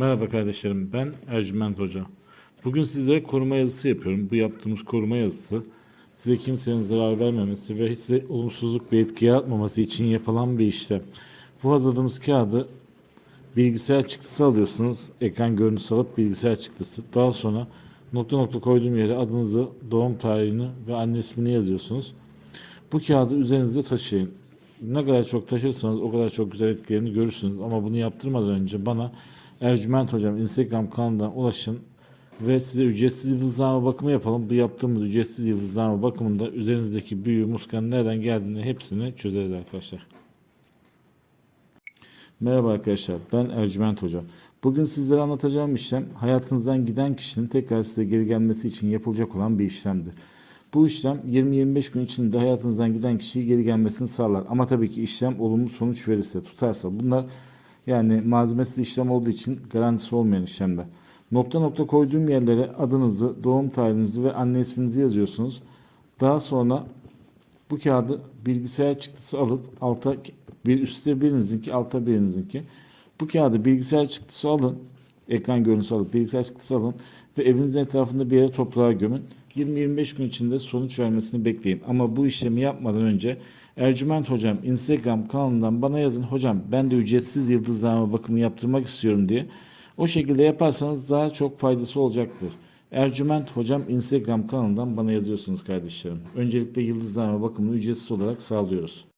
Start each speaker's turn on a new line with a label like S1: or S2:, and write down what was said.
S1: Merhaba kardeşlerim, ben Ercüment Hoca. Bugün size koruma yazısı yapıyorum. Bu yaptığımız koruma yazısı size kimsenin zarar vermemesi ve size olumsuzluk bir etki yaratmaması için yapılan bir işlem. Bu hazırladığımız kağıdı bilgisayar çıktısı alıyorsunuz. Ekran görüntüsü alıp bilgisayar çıktısı. Daha sonra nokta nokta koyduğum yere adınızı, doğum tarihini ve anne ismini yazıyorsunuz. Bu kağıdı üzerinizde taşıyın. Ne kadar çok taşırsanız o kadar çok güzel etkilerini görürsünüz. Ama bunu yaptırmadan önce bana Ercüment Hocam Instagram kanalından ulaşın ve size ücretsiz yıldızlama bakımı yapalım. Bu yaptığımız ücretsiz yıldızlama bakımında üzerinizdeki büyü, muskan nereden geldiğini hepsini çözeriz arkadaşlar. Merhaba arkadaşlar, ben Ercüment Hocam. Bugün sizlere anlatacağım işlem hayatınızdan giden kişinin tekrar size geri gelmesi için yapılacak olan bir işlemdir. Bu işlem 20-25 gün içinde hayatınızdan giden kişiyi geri gelmesini sağlar. Ama tabii ki işlem olumlu sonuç verirse, tutarsa. Bunlar yani malzemesiz işlem olduğu için garantisi olmayan işlemler. Nokta nokta koyduğum yerlere adınızı, doğum tarihinizi ve anne isminizi yazıyorsunuz. Daha sonra bu kağıdı bilgisayar çıktısı alıp alta bir üstte birinizinki alta birinizinki. Bu kağıdı bilgisayar çıktısı alın. Ekran görüntüsü alıp bilgisayar çıktısı alın ve evinizin etrafında bir yere toprağa gömün. 20-25 gün içinde sonuç vermesini bekleyin. Ama bu işlemi yapmadan önce Ercüment Hocam Instagram kanalından bana yazın. Hocam ben de ücretsiz yıldızlama bakımı yaptırmak istiyorum diye. O şekilde yaparsanız daha çok faydası olacaktır. Ercüment Hocam Instagram kanalından bana yazıyorsunuz kardeşlerim. Öncelikle yıldızlama bakımını ücretsiz olarak sağlıyoruz.